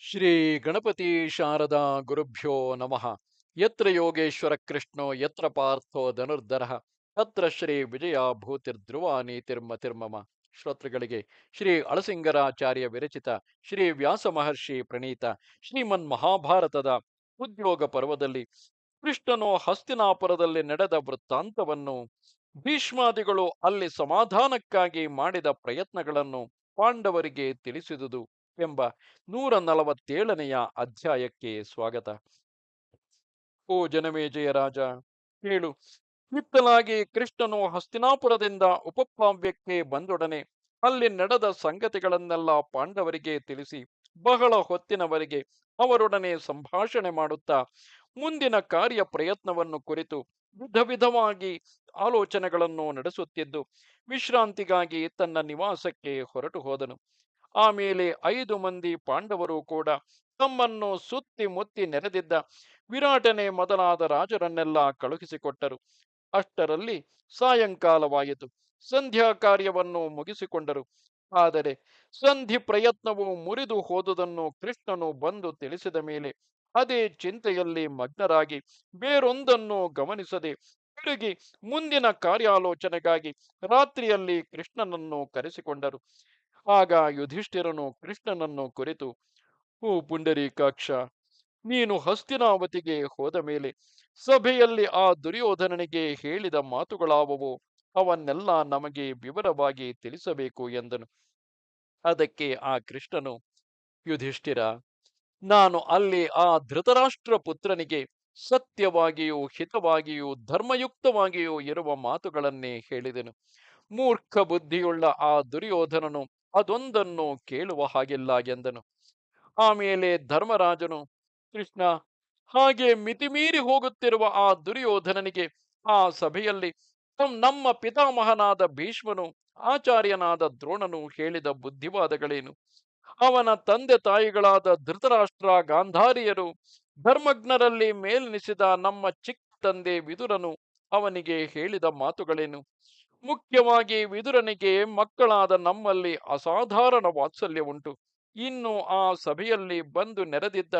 ಶ್ರೀ ಗಣಪತಿ ಶಾರದಾ ಗುರುಭ್ಯೋ ನಮಃ. ಯತ್ರ ಯೋಗೇಶ್ವರ ಕೃಷ್ಣೋ, ಯತ್ರ ಪಾರ್ಥೋ ಧನುರ್ಧರ, ತತ್ರ ಶ್ರೀ ವಿಜಯ ಭೂತಿರ್ಧ್ರುವ ನೀತಿರ್ಮತಿರ್ಮಮ ಶ್ರೋತೃಗಳಿಗೆ ಶ್ರೀ ಅಳಸಿಂಗರಾಚಾರ್ಯ ವಿರಚಿತ ಶ್ರೀ ವ್ಯಾಸ ಮಹರ್ಷಿ ಪ್ರಣೀತ ಶ್ರೀಮನ್ ಮಹಾಭಾರತದ ಉದ್ಯೋಗ ಪರ್ವದಲ್ಲಿ ಕೃಷ್ಣನು ಹಸ್ತಿನಾಪುರದಲ್ಲಿ ನಡೆದ ವೃತ್ತಾಂತವನ್ನು ಭೀಷ್ಮಾದಿಗಳು ಅಲ್ಲಿ ಸಮಾಧಾನಕ್ಕಾಗಿ ಮಾಡಿದ ಪ್ರಯತ್ನಗಳನ್ನು ಪಾಂಡವರಿಗೆ ತಿಳಿಸಿದುದು. ಎಂಬ ನೂರ ನಲವತ್ತೇಳನೆಯ ಅಧ್ಯಾಯಕ್ಕೆ ಸ್ವಾಗತ. ಓ ಜನಮೇಜಯ ರಾಜ ಹೇಳು ಕಿತ್ತಲಾಗಿ ಕೃಷ್ಣನು ಹಸ್ತಿನಾಪುರದಿಂದ ಉಪಪ್ಲಾವ್ಯಕ್ಕೆ ಬಂದೊಡನೆ ಅಲ್ಲಿ ನಡೆದ ಸಂಗತಿಗಳನ್ನೆಲ್ಲ ಪಾಂಡವರಿಗೆ ತಿಳಿಸಿ, ಬಹಳ ಹೊತ್ತಿನವರೆಗೆ ಅವರೊಡನೆ ಸಂಭಾಷಣೆ ಮಾಡುತ್ತಾ, ಮುಂದಿನ ಕಾರ್ಯ ಪ್ರಯತ್ನವನ್ನು ಕುರಿತು ವಿಧ ವಿಧವಾಗಿ ಆಲೋಚನೆಗಳನ್ನು ನಡೆಸುತ್ತಿದ್ದು, ವಿಶ್ರಾಂತಿಗಾಗಿ ತನ್ನ ನಿವಾಸಕ್ಕೆ ಹೊರಟು ಹೋದನು. ಆಮೇಲೆ ಐದು ಮಂದಿ ಪಾಂಡವರು ಕೂಡ ತಮ್ಮನ್ನು ಸುತ್ತಿ ಮುತ್ತಿ ನೆರೆದಿದ್ದ ವಿರಾಟನೆ ಮೊದಲಾದ ರಾಜರನ್ನೆಲ್ಲ ಕಳುಹಿಸಿಕೊಟ್ಟರು. ಅಷ್ಟರಲ್ಲಿ ಸಾಯಂಕಾಲವಾಯಿತು. ಸಂಧ್ಯಾ ಕಾರ್ಯವನ್ನು ಮುಗಿಸಿಕೊಂಡರು. ಆದರೆ ಸಂಧಿ ಪ್ರಯತ್ನವು ಮುರಿದು ಹೋದುದನ್ನು ಕೃಷ್ಣನು ಬಂದು ತಿಳಿಸಿದ ಮೇಲೆ ಅದೇ ಚಿಂತೆಯಲ್ಲಿ ಮಗ್ನರಾಗಿ ಬೇರೊಂದನ್ನು ಗಮನಿಸದೆ ತಿರುಗಿ ಮುಂದಿನ ಕಾರ್ಯಾಲೋಚನೆಗಾಗಿ ರಾತ್ರಿಯಲ್ಲಿ ಕೃಷ್ಣನನ್ನು ಕರೆಸಿಕೊಂಡರು. ಆಗ ಯುಧಿಷ್ಠಿರನು ಕೃಷ್ಣನನ್ನು ಕುರಿತು ಓ ಪುಂಡರೀಕಾಕ್ಷ ನೀನು ಹಸ್ತಿನಾವತಿಗೆ ಹೋದ ಮೇಲೆ ಸಭೆಯಲ್ಲಿ ಆ ದುರ್ಯೋಧನನಿಗೆ ಹೇಳಿದ ಮಾತುಗಳಾವವು, ಅವನ್ನೆಲ್ಲ ನಮಗೆ ವಿವರವಾಗಿ ತಿಳಿಸಬೇಕು ಎಂದನು. ಅದಕ್ಕೆ ಆ ಕೃಷ್ಣನು, ಯುಧಿಷ್ಠಿರ, ನಾನು ಅಲ್ಲಿ ಆ ಧೃತರಾಷ್ಟ್ರ ಪುತ್ರನಿಗೆ ಸತ್ಯವಾಗಿಯೂ ಹಿತವಾಗಿಯೂ ಧರ್ಮಯುಕ್ತವಾಗಿಯೂ ಇರುವ ಮಾತುಗಳನ್ನೇ ಹೇಳಿದೆನು. ಮೂರ್ಖ ಬುದ್ಧಿಯುಳ್ಳ ಆ ದುರ್ಯೋಧನನು ಅದೊಂದನ್ನು ಕೇಳುವ ಹಾಗಿಲ್ಲ ಎಂದನು. ಆಮೇಲೆ ಧರ್ಮರಾಜನು, ಕೃಷ್ಣ, ಹಾಗೆ ಮಿತಿಮೀರಿ ಹೋಗುತ್ತಿರುವ ಆ ದುರ್ಯೋಧನನಿಗೆ ಆ ಸಭೆಯಲ್ಲಿ ನಮ್ಮ ಪಿತಾಮಹನಾದ ಭೀಷ್ಮನು, ಆಚಾರ್ಯನಾದ ದ್ರೋಣನು ಹೇಳಿದ ಬುದ್ಧಿವಾದಗಳೇನು? ಅವನ ತಂದೆ ತಾಯಿಗಳಾದ ಧೃತರಾಷ್ಟ್ರ ಗಾಂಧಾರಿಯರು ಧರ್ಮಜ್ಞರಲ್ಲಿ ಮೇಲ್ನಿಸಿದ ನಮ್ಮ ಚಿಕ್ಕ ತಂದೆ ವಿದುರನು ಅವನಿಗೆ ಹೇಳಿದ ಮಾತುಗಳೇನು? ಮುಖ್ಯವಾಗಿ ವಿದುರನಿಗೆ ಮಕ್ಕಳಾದ ನಮ್ಮಲ್ಲಿ ಅಸಾಧಾರಣ ವಾತ್ಸಲ್ಯ ಉಂಟು. ಇನ್ನು ಆ ಸಭೆಯಲ್ಲಿ ಬಂದು ನೆರೆದಿದ್ದ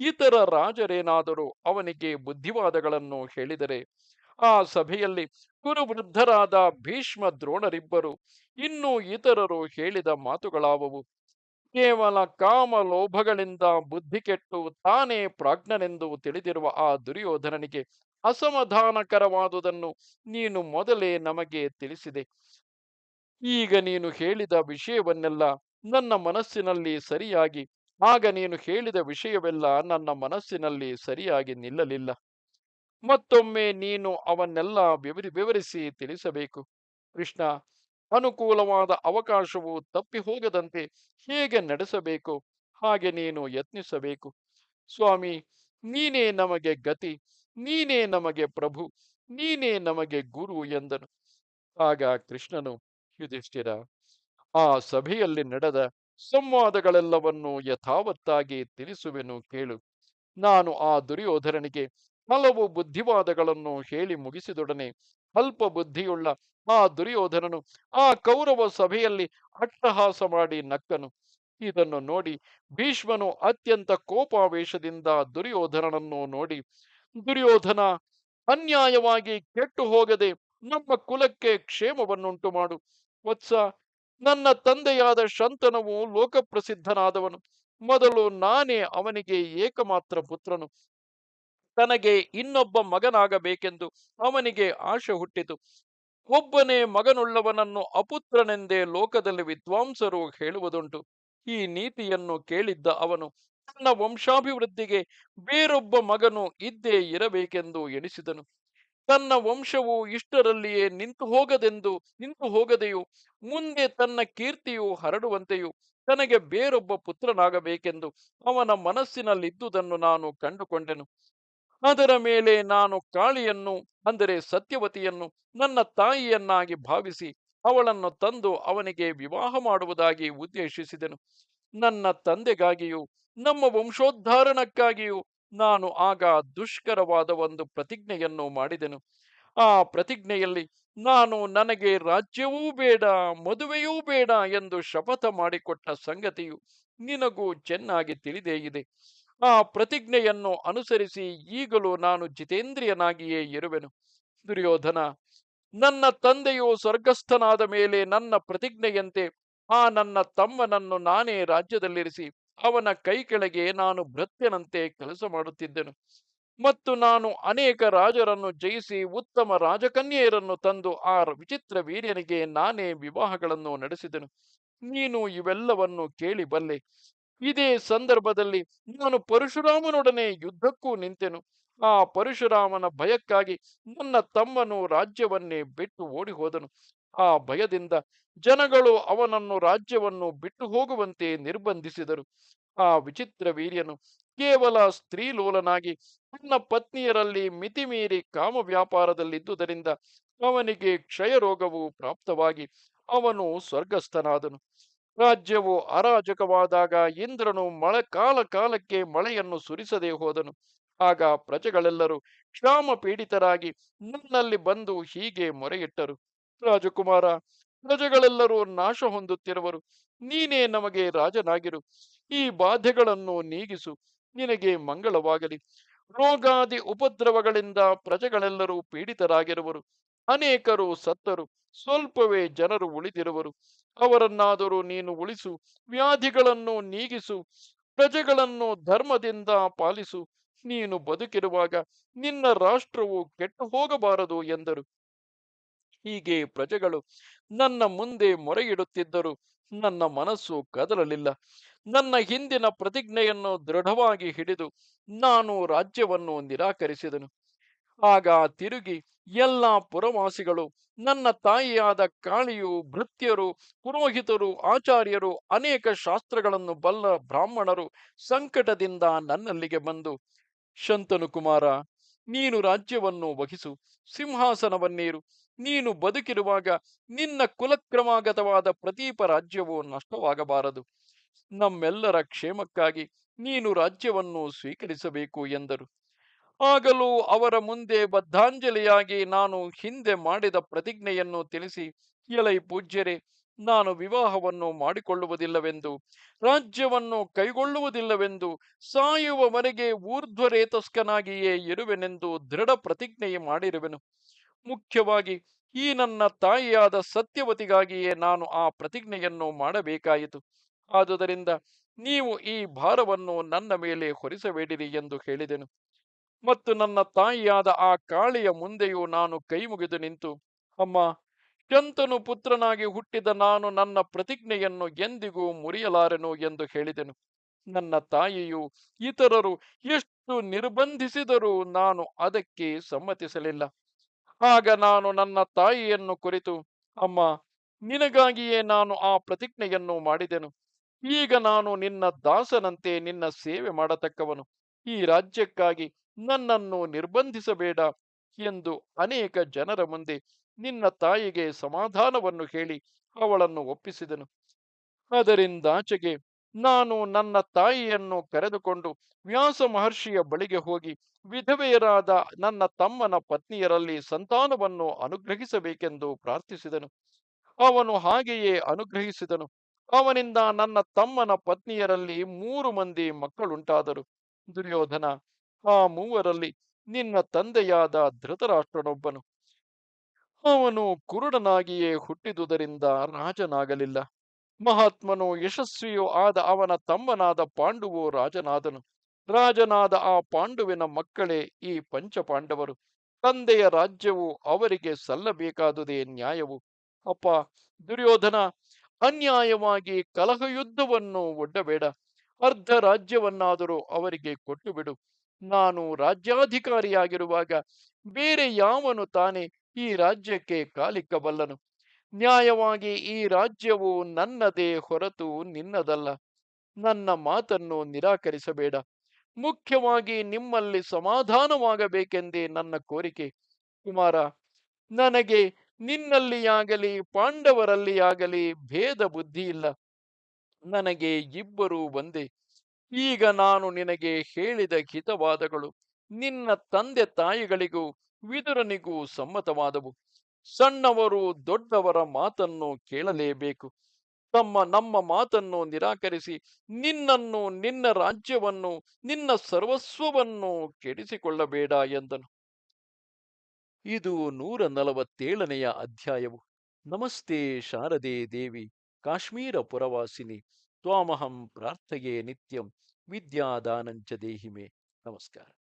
ಇತರ ರಾಜರೇನಾದರೂ ಅವನಿಗೆ ಬುದ್ಧಿವಾದಗಳನ್ನು ಹೇಳಿದರೆ? ಆ ಸಭೆಯಲ್ಲಿ ಕುರುವೃದ್ಧರಾದ ಭೀಷ್ಮ ದ್ರೋಣರಿಬ್ಬರು, ಇನ್ನೂ ಇತರರು ಹೇಳಿದ ಮಾತುಗಳಾವವು? ಕೇವಲ ಕಾಮ ಲೋಭಗಳಿಂದ ಬುದ್ಧಿ ಕೆಟ್ಟು ತಾನೇ ಪ್ರಾಜ್ಞನೆಂದು ತಿಳಿದಿರುವ ಆ ದುರ್ಯೋಧನನಿಗೆ ಅಸಮಾಧಾನಕರವಾದುದನ್ನು ನೀನು ಮೊದಲೇ ನಮಗೆ ತಿಳಿಸಿದೆ. ಈಗ ನೀನು ಹೇಳಿದ ವಿಷಯವನ್ನೆಲ್ಲ ನನ್ನ ಮನಸ್ಸಿನಲ್ಲಿ ಸರಿಯಾಗಿ, ಆಗ ನೀನು ಹೇಳಿದ ವಿಷಯವೆಲ್ಲ ನನ್ನ ಮನಸ್ಸಿನಲ್ಲಿ ಸರಿಯಾಗಿ ನಿಲ್ಲಲಿಲ್ಲ. ಮತ್ತೊಮ್ಮೆ ನೀನು ಅವನ್ನೆಲ್ಲ ವಿವರಿ, ವಿವರಿಸಿ ತಿಳಿಸಬೇಕು. ಕೃಷ್ಣ, ಅನುಕೂಲವಾದ ಅವಕಾಶವು ತಪ್ಪಿ ಹೋಗದಂತೆ ಹೇಗೆ ನಡೆಸಬೇಕು? ಹಾಗೆ ನೀನು ಯತ್ನಿಸಬೇಕು. ಸ್ವಾಮಿ, ನೀನೇ ನಮಗೆ ಗತಿ ನೀನೇ ನಮಗೆ ಪ್ರಭು, ನೀನೇ ನಮಗೆ ಗುರು ಎಂದನು. ಆಗ ಕೃಷ್ಣನು, ಯುಧಿಷ್ಠಿರ, ಆ ಸಭೆಯಲ್ಲಿ ನಡೆದ ಸಂವಾದಗಳೆಲ್ಲವನ್ನು ಯಥಾವತ್ತಾಗಿ ತಿಳಿಸುವೆನು ಕೇಳು. ನಾನು ಆ ದುರ್ಯೋಧರನಿಗೆ ಹಲವು ಬುದ್ಧಿವಾದಗಳನ್ನು ಹೇಳಿ ಮುಗಿಸಿದೊಡನೆ ಅಲ್ಪ ಬುದ್ಧಿಯುಳ್ಳ ಆ ದುರ್ಯೋಧನನು ಆ ಕೌರವ ಸಭೆಯಲ್ಲಿ ಅಟ್ಟಹಾಸ ಮಾಡಿ ನಕ್ಕನು. ಇದನ್ನು ನೋಡಿ ಭೀಷ್ಮನು ಅತ್ಯಂತ ಕೋಪಾವೇಶದಿಂದ ದುರ್ಯೋಧನನನ್ನು ನೋಡಿ ದುರ್ಯೋಧನ, ಅನ್ಯಾಯವಾಗಿ ಕೆಟ್ಟು ಹೋಗದೆ ನಮ್ಮ ಕುಲಕ್ಕೆ ಕ್ಷೇಮವನ್ನುಂಟು ಮಾಡು. ವತ್ಸ, ನನ್ನ ತಂದೆಯಾದ ಶಂತನವು ಲೋಕಪ್ರಸಿದ್ಧನಾದವನು. ಮೊದಲು ನಾನೇ ಅವನಿಗೆ ಏಕಮಾತ್ರ ಪುತ್ರನು. ತನಗೆ ಇನ್ನೊಬ್ಬ ಮಗನಾಗಬೇಕೆಂದು ಅವನಿಗೆ ಆಶೆ ಹುಟ್ಟಿತು. ಒಬ್ಬನೇ ಮಗನುಳ್ಳವನನ್ನು ಅಪುತ್ರನೆಂದೇ ಲೋಕದಲ್ಲಿ ವಿದ್ವಾಂಸರು ಹೇಳುವುದುಂಟು. ಈ ನೀತಿಯನ್ನು ಕೇಳಿದ್ದ ಅವನು ತನ್ನ ವಂಶಾಭಿವೃದ್ಧಿಗೆ ಬೇರೊಬ್ಬ ಮಗನು ಇದ್ದೇ ಇರಬೇಕೆಂದು ಎಣಿಸಿದನು. ತನ್ನ ವಂಶವು ಇಷ್ಟರಲ್ಲಿಯೇ ನಿಂತು ಹೋಗದೆಂದು, ನಿಂತು ಹೋಗದೆಯೂ, ಮುಂದೆ ತನ್ನ ಕೀರ್ತಿಯು ಹರಡುವಂತೆಯೂ ತನಗೆ ಬೇರೊಬ್ಬ ಪುತ್ರನಾಗಬೇಕೆಂದು ಅವನ ಮನಸ್ಸಿನಲ್ಲಿದ್ದುದನ್ನು ನಾನು ಕಂಡುಕೊಂಡೆನು. ಅದರ ಮೇಲೆ ನಾನು ಕಾಳಿಯನ್ನು, ಅಂದರೆ ಸತ್ಯವತಿಯನ್ನು, ನನ್ನ ತಾಯಿಯನ್ನಾಗಿ ಭಾವಿಸಿ ಅವಳನ್ನು ತಂದು ಅವನಿಗೆ ವಿವಾಹ ಮಾಡುವುದಾಗಿ ಉದ್ದೇಶಿಸಿದೆನು. ನನ್ನ ತಂದೆಗಾಗಿಯೂ, ನಮ್ಮ ವಂಶೋದ್ಧಾರಣಕ್ಕಾಗಿಯೂ ನಾನು ಆಗ ದುಷ್ಕರವಾದ ಒಂದು ಪ್ರತಿಜ್ಞೆಯನ್ನು ಮಾಡಿದೆನು. ಆ ಪ್ರತಿಜ್ಞೆಯಲ್ಲಿ ನಾನು ನನಗೆ ರಾಜ್ಯವೂ ಬೇಡ, ಮದುವೆಯೂ ಬೇಡ ಎಂದು ಶಪಥ ಮಾಡಿಕೊಟ್ಟ ಸಂಗತಿಯು ನಿನಗೂ ಚೆನ್ನಾಗಿ ತಿಳಿದೇ ಇದೆ. ಆ ಪ್ರತಿಜ್ಞೆಯನ್ನು ಅನುಸರಿಸಿ ಈಗಲೂ ನಾನು ಜಿತೇಂದ್ರಿಯನಾಗಿಯೇ ಇರುವೆನು. ದುರ್ಯೋಧನ, ನನ್ನ ತಂದೆಯು ಸ್ವರ್ಗಸ್ಥನಾದ ಮೇಲೆ ನನ್ನ ಪ್ರತಿಜ್ಞೆಯಂತೆ ಆ ನನ್ನ ತಮ್ಮನನ್ನು ನಾನೇ ರಾಜ್ಯದಲ್ಲಿರಿಸಿ ಅವನ ಕೈ ಕೆಳಗೆ ನಾನು ಭೃತ್ಯನಂತೆ ಕೆಲಸ ಮಾಡುತ್ತಿದ್ದೆನು. ಮತ್ತು ನಾನು ಅನೇಕ ರಾಜರನ್ನು ಜಯಿಸಿ ಉತ್ತಮ ರಾಜಕನ್ಯೆಯರನ್ನು ತಂದು ಆ ವಿಚಿತ್ರ ವೀರ್ಯನಿಗೆ ನಾನೇ ವಿವಾಹಗಳನ್ನು ನಡೆಸಿದೆನು. ನೀನು ಇವೆಲ್ಲವನ್ನು ಕೇಳಿ ಬಲ್ಲೆ. ಇದೇ ಸಂದರ್ಭದಲ್ಲಿ ನಾನು ಪರಶುರಾಮನೊಡನೆ ಯುದ್ಧಕ್ಕೂ ನಿಂತೆನು. ಆ ಪರಶುರಾಮನ ಭಯಕ್ಕಾಗಿ ನನ್ನ ತಮ್ಮನು ರಾಜ್ಯವನ್ನೇ ಬಿಟ್ಟು ಓಡಿ ಹೋದನು ಆ ಭಯದಿಂದ ಜನಗಳು ಅವನನ್ನು ರಾಜ್ಯವನ್ನು ಬಿಟ್ಟು ಹೋಗುವಂತೆ ನಿರ್ಬಂಧಿಸಿದರು. ಆ ವಿಚಿತ್ರ ವೀರ್ಯನು ಕೇವಲ ಸ್ತ್ರೀಲೋಲನಾಗಿ ತನ್ನ ಪತ್ನಿಯರಲ್ಲಿ ಮಿತಿಮೀರಿ ಕಾಮ ವ್ಯಾಪಾರದಲ್ಲಿದ್ದುದರಿಂದ ಅವನಿಗೆ ಕ್ಷಯರೋಗವು ಪ್ರಾಪ್ತವಾಗಿ ಅವನು ಸ್ವರ್ಗಸ್ಥನಾದನು. ರಾಜ್ಯವು ಅರಾಜಕವಾದಾಗ ಇಂದ್ರನು ಮಳೆ ಕಾಲ ಕಾಲಕ್ಕೆ ಮಳೆಯನ್ನು ಸುರಿಸದೆ ಹೋದನು. ಆಗ ಪ್ರಜೆಗಳೆಲ್ಲರೂ ಕ್ಷಾಮ ಪೀಡಿತರಾಗಿ ನನ್ನಲ್ಲಿ ಬಂದು ಹೀಗೆ ಮೊರೆಯಿಟ್ಟರು. ರಾಜಕುಮಾರ, ಪ್ರಜೆಗಳೆಲ್ಲರೂ ನಾಶ ಹೊಂದುತ್ತಿರುವರು. ನೀನೇ ನಮಗೆ ರಾಜನಾಗಿರು. ಈ ಬಾಧೆಗಳನ್ನು ನೀಗಿಸು. ನಿನಗೆ ಮಂಗಳವಾಗಲಿ. ರೋಗಾದಿ ಉಪದ್ರವಗಳಿಂದ ಪ್ರಜೆಗಳೆಲ್ಲರೂ ಪೀಡಿತರಾಗಿರುವರು. ಅನೇಕರು ಸತ್ತರು. ಸ್ವಲ್ಪವೇ ಜನರು ಉಳಿದಿರುವರು. ಅವರನ್ನಾದರೂ ನೀನು ಉಳಿಸು. ವ್ಯಾಧಿಗಳನ್ನು ನೀಗಿಸು. ಪ್ರಜೆಗಳನ್ನು ಧರ್ಮದಿಂದ ಪಾಲಿಸು. ನೀನು ಬದುಕಿರುವಾಗ ನಿನ್ನ ರಾಷ್ಟ್ರವು ಕೆಟ್ಟು ಹೋಗಬಾರದು ಎಂದರು. ಹೀಗೆ ಪ್ರಜೆಗಳು ನನ್ನ ಮುಂದೆ ಮೊರೆಯಿಡುತ್ತಿದ್ದರು. ನನ್ನ ಮನಸ್ಸು ಕದಲಲಿಲ್ಲ. ನನ್ನ ಹಿಂದಿನ ಪ್ರತಿಜ್ಞೆಯನ್ನು ದೃಢವಾಗಿ ಹಿಡಿದು ನಾನು ರಾಜ್ಯವನ್ನು ನಿರಾಕರಿಸಿದನು. ಆಗ ತಿರುಗಿ ಎಲ್ಲ ಪುರವಾಸಿಗಳು, ನನ್ನ ತಾಯಿಯಾದ ಕಾಳಿಯು, ಭೃತ್ಯರು, ಪುರೋಹಿತರು, ಆಚಾರ್ಯರು, ಅನೇಕ ಶಾಸ್ತ್ರಗಳನ್ನು ಬಲ್ಲ ಬ್ರಾಹ್ಮಣರು ಸಂಕಟದಿಂದ ನನ್ನಲ್ಲಿಗೆ ಬಂದು, ಶಂತನು ಕುಮಾರ, ನೀನು ರಾಜ್ಯವನ್ನು ವಹಿಸು, ಸಿಂಹಾಸನವನ್ನೇರು ನೀನು ಬದುಕಿರುವಾಗ ನಿನ್ನ ಕುಲಕ್ರಮಾಗತವಾದ ಪ್ರತೀಪ ರಾಜ್ಯವು ನಷ್ಟವಾಗಬಾರದು. ನಮ್ಮೆಲ್ಲರ ಕ್ಷೇಮಕ್ಕಾಗಿ ನೀನು ರಾಜ್ಯವನ್ನು ಸ್ವೀಕರಿಸಬೇಕು ಎಂದರು. ಆಗಲೂ ಅವರ ಮುಂದೆ ಬದ್ಧಾಂಜಲಿಯಾಗಿ ನಾನು ಹಿಂದೆ ಮಾಡಿದ ಪ್ರತಿಜ್ಞೆಯನ್ನು ತಿಳಿಸಿ, ಎಲೈ ಪೂಜ್ಯರೇ, ನಾನು ವಿವಾಹವನ್ನು ಮಾಡಿಕೊಳ್ಳುವುದಿಲ್ಲವೆಂದು, ರಾಜ್ಯವನ್ನು ಕೈಗೊಳ್ಳುವುದಿಲ್ಲವೆಂದು, ಸಾಯುವವರೆಗೆ ಊರ್ಧ್ವರೇತಸ್ಕನಾಗಿಯೇ ಇರುವೆನೆಂದು ದೃಢ ಪ್ರತಿಜ್ಞೆ ಮಾಡಿರುವೆನು. ಮುಖ್ಯವಾಗಿ ಈ ನನ್ನ ತಾಯಿಯಾದ ಸತ್ಯವತಿಗಾಗಿಯೇ ನಾನು ಆ ಪ್ರತಿಜ್ಞೆಯನ್ನು ಮಾಡಬೇಕಾಯಿತು. ಆದುದರಿಂದ ನೀವು ಈ ಭಾರವನ್ನು ನನ್ನ ಮೇಲೆ ಹೊರಿಸಬೇಡಿರಿ ಎಂದು ಹೇಳಿದೆನು. ಮತ್ತು ನನ್ನ ತಾಯಿಯಾದ ಆ ಕಾಳಿಯ ಮುಂದೆಯೂ ನಾನು ಕೈ ಮುಗಿದು ನಿಂತು, ಅಮ್ಮ ಶಂತನು ಪುತ್ರನಾಗಿ ಹುಟ್ಟಿದ ನಾನು ನನ್ನ ಪ್ರತಿಜ್ಞೆಯನ್ನು ಎಂದಿಗೂ ಮುರಿಯಲಾರೆನು? ಎಂದು ಹೇಳಿದೆನು. ನನ್ನ ತಾಯಿಯು ಇತರರು ಎಷ್ಟು ನಿರ್ಬಂಧಿಸಿದರೂ ನಾನು ಅದಕ್ಕೆ ಸಮ್ಮತಿಸಲಿಲ್ಲ. ಆಗ ನಾನು ನನ್ನ ತಾಯಿಯನ್ನು ಕುರಿತು, ಅಮ್ಮ, ನಿನಗಾಗಿಯೇ ನಾನು ಆ ಪ್ರತಿಜ್ಞೆಯನ್ನು ಮಾಡಿದೆನು. ಈಗ ನಾನು ನಿನ್ನ ದಾಸನಂತೆ ನಿನ್ನ ಸೇವೆ ಮಾಡತಕ್ಕವನು. ಈ ರಾಜ್ಯಕ್ಕಾಗಿ ನನ್ನನ್ನು ನಿರ್ಬಂಧಿಸಬೇಡ ಎಂದು ಅನೇಕ ಜನರ ಮುಂದೆ ನಿನ್ನ ತಾಯಿಗೆ ಸಮಾಧಾನವನ್ನು ಹೇಳಿ ಅವಳನ್ನು ಒಪ್ಪಿಸಿದನು. ಅದರಿಂದಾಚೆಗೆ ನಾನು ನನ್ನ ತಾಯಿಯನ್ನು ಕರೆದುಕೊಂಡು ವ್ಯಾಸ ಮಹರ್ಷಿಯ ಬಳಿಗೆ ಹೋಗಿ ವಿಧವೆಯರಾದ ನನ್ನ ತಮ್ಮನ ಪತ್ನಿಯರಲ್ಲಿ ಸಂತಾನವನ್ನು ಅನುಗ್ರಹಿಸಬೇಕೆಂದು ಪ್ರಾರ್ಥಿಸಿದನು. ಅವನು ಹಾಗೆಯೇ ಅನುಗ್ರಹಿಸಿದನು. ಅವನಿಂದ ನನ್ನ ತಮ್ಮನ ಪತ್ನಿಯರಲ್ಲಿ ಮೂರು ಮಂದಿ ಮಕ್ಕಳುಂಟಾದರು. ದುರ್ಯೋಧನ, ಆ ಮೂವರಲ್ಲಿ ನಿನ್ನ ತಂದೆಯಾದ ಧೃತರಾಷ್ಟ್ರನೊಬ್ಬನು. ಅವನು ಕುರುಡನಾಗಿಯೇ ಹುಟ್ಟಿದುದರಿಂದ ರಾಜನಾಗಲಿಲ್ಲ. ಮಹಾತ್ಮನು ಯಶಸ್ವಿಯೂ ಆದ ಅವನ ತಮ್ಮನಾದ ಪಾಂಡುವು ರಾಜನಾದನು. ರಾಜನಾದ ಆ ಪಾಂಡುವಿನ ಮಕ್ಕಳೇ ಈ ಪಂಚಪಾಂಡವರು. ತಂದೆಯ ರಾಜ್ಯವು ಅವರಿಗೆ ಸಲ್ಲಬೇಕಾದುದೇ ನ್ಯಾಯವು. ಅಪ್ಪ, ದುರ್ಯೋಧನ, ಅನ್ಯಾಯವಾಗಿ ಕಲಹಯುದ್ಧವನ್ನು ಒಡ್ಡಬೇಡ. ಅರ್ಧ ರಾಜ್ಯವನ್ನಾದರೂ ಅವರಿಗೆ ಕೊಟ್ಟು ಬಿಡು ನಾನು ರಾಜ್ಯಾಧಿಕಾರಿಯಾಗಿರುವಾಗ ಬೇರೆ ಯಾವನು ತಾನೇ ಈ ರಾಜ್ಯಕ್ಕೆ ಕಾಲಿಕ್ಕಬಲ್ಲನು. ನ್ಯಾಯವಾಗಿ ಈ ರಾಜ್ಯವು ನನ್ನದೇ ಹೊರತು ನಿನ್ನದಲ್ಲ. ನನ್ನ ಮಾತನ್ನು ನಿರಾಕರಿಸಬೇಡ. ಮುಖ್ಯವಾಗಿ ನಿಮ್ಮಲ್ಲಿ ಸಮಾಧಾನವಾಗಬೇಕೆಂದೇ ನನ್ನ ಕೋರಿಕೆ. ಕುಮಾರ, ನನಗೆ ನಿನ್ನಲ್ಲಿಯಾಗಲಿ ಪಾಂಡವರಲ್ಲಿಯಾಗಲಿ ಭೇದ ಬುದ್ಧಿ ಇಲ್ಲ ನನಗೆ ಇಬ್ಬರು ಒಂದೇ. ಈಗ ನಾನು ನಿನಗೆ ಹೇಳಿದ ಹಿತವಾದಗಳು ನಿನ್ನ ತಂದೆ ತಾಯಿಗಳಿಗೂ, ವಿದುರನಿಗೂ ಸಮ್ಮತವಾದವು. ಸಣ್ಣವರು ದೊಡ್ಡವರ ಮಾತನ್ನು ಕೇಳಲೇಬೇಕು. ತಮ್ಮ, ನಮ್ಮ ಮಾತನ್ನು ನಿರಾಕರಿಸಿ, ನಿನ್ನನ್ನು, ನಿನ್ನ ರಾಜ್ಯವನ್ನು, ನಿನ್ನ ಸರ್ವಸ್ವವನ್ನು ಕೆಡಿಸಿಕೊಳ್ಳಬೇಡ ಎಂದನು. ಇದು ನೂರ ನಲವತ್ತೇಳನೆಯ ಅಧ್ಯಾಯವು. ನಮಸ್ತೆ ಶಾರದೆ ದೇವಿ, ಕಾಶ್ಮೀರ ಪುರವಾಸಿನಿ, ತ್ವಾಮಹಂ ಪ್ರಾರ್ಥಯೇ ನಿತ್ಯಂ, ವಿದ್ಯಾದಾನಂಚ ದೇಹಿಮೆ. ನಮಸ್ಕಾರ.